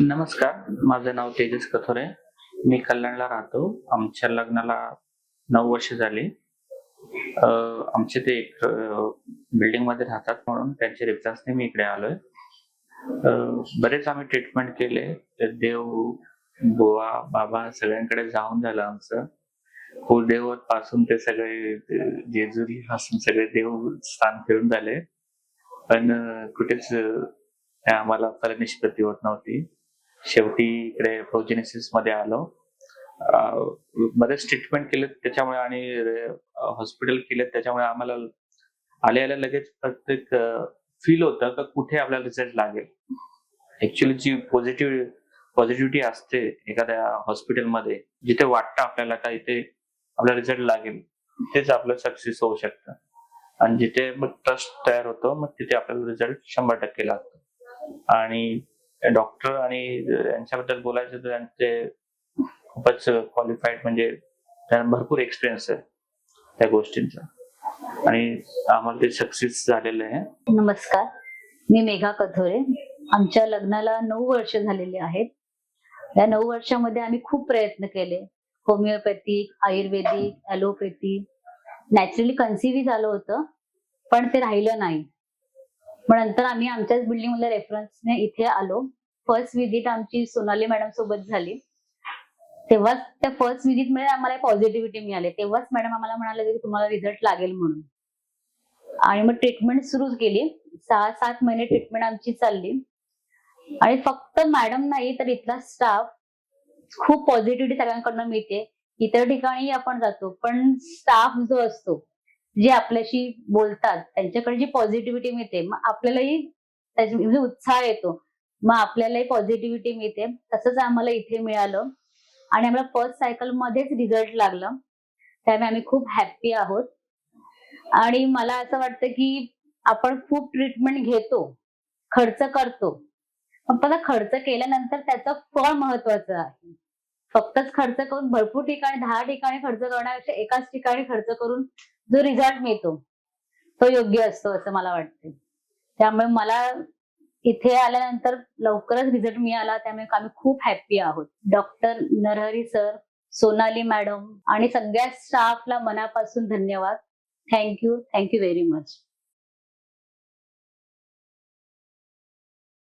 नमस्कार माझं नाव तेजस कथोरे. मी कल्याणला राहतो. आमच्या लग्नाला नऊ वर्ष झाली. आमचे ते एक बिल्डिंगमध्ये राहतात म्हणून त्यांच्या रेफरन्सने मी इकडे आलोय. बरेच आम्ही ट्रीटमेंट केले. देव बुवा बाबा सगळ्यांकडे जाऊन झालं आमचं. कुलदेवत पासून ते सगळे जेजुरी पासून सगळे देव स्थान फिरून झाले. पण कुठेच आम्हाला फलनिष्पत्ती होत नव्हती. शेवटी इकडे प्रोजेनेसिसमध्ये आलो. बरेच ट्रीटमेंट केले त्याच्यामुळे आणि हॉस्पिटल केले त्याच्यामुळे आम्हाला आले आल्या लगेच प्रत्येक फील होतं का कुठे आपल्याला रिझल्ट लागेल. ऍक्च्युली जी पॉझिटिव्ह पॉझिटिव्हिटी असते एखाद्या हॉस्पिटलमध्ये जिथे वाटतं आपल्याला का इथे आपला रिझल्ट लागेल तिथेच आपलं सक्सेस होऊ शकतं. आणि जिथे मग ट्रस्ट तयार होतो मग तिथे आपल्याला रिझल्ट शंभर टक्के लागतो. आणि डॉक्टर आणि यांच्याबद्दल बोलायचं तर त्यांचे खूपच क्वालिफाईड म्हणजे त्यांना भरपूर एक्सपिरियन्स आहे त्या गोष्टींचा. आणि आम्हाला ते सक्सेस झालेलं आहे. नमस्कार. मी मेघा कथोरे. आमच्या लग्नाला नऊ वर्ष झालेली आहेत. या नऊ वर्षामध्ये आम्ही खूप प्रयत्न केले. Homeopathic ayurvedic allopathy naturally conceive झालं होतं पण ते राहिलं नाही. मग नंतर आम्ही आमच्याच बिल्डिंग मधल्या रेफरन्सने इथे आलो. फर्स्ट विजिट आमची सोनाली मॅडम सोबत झाली. तेव्हाच त्या फर्स्ट विजिटमध्ये आम्हाला पॉझिटिव्हिटी मिळाली. तेव्हाच मॅडम आम्हाला म्हणाले की तुम्हाला रिझल्ट लागेल म्हणून. आणि मग ट्रीटमेंट सुरू केली. सहा सात महिने ट्रीटमेंट आमची चालली. आणि फक्त मॅडम नाही तर इथला स्टाफ खूप पॉझिटिव्हिटी सगळ्यांकडनं मिळते. इतर ठिकाणी आपण जातो पण स्टाफ जो असतो जे आपल्याशी बोलतात त्यांच्याकडे जी पॉझिटिव्हिटी मिळते मग आपल्यालाही त्याच्या- म्हणजे उत्साह येतो. मग आपल्यालाही पॉझिटिव्हिटी मिळते. तसंच आम्हाला इथे मिळालं. आणि आम्हाला फर्स्ट सायकल मध्येच रिझल्ट लागला. त्यामुळे आम्ही खूप हॅप्पी आहोत. आणि मला असं वाटतं की आपण खूप ट्रीटमेंट घेतो खर्च करतो. पण खर्च केल्यानंतर त्याचं फळ महत्वाचं आहे. फक्तच खर्च करून भरपूर ठिकाणी दहा ठिकाणी खर्च करण्यापेक्षा एकाच ठिकाणी खर्च करून जो रिझल्ट मिळतो तो योग्य असतो असं मला वाटते त्यामुळे मला इथे आल्यानंतर लवकरच रिझल्ट मिळाला त्यामुळे आम्ही खूप हॅप्पी आहोत. Doctor Narhari sir Sonali madam आणि सगळ्या स्टाफला मनापासून धन्यवाद. Thank you thank you very much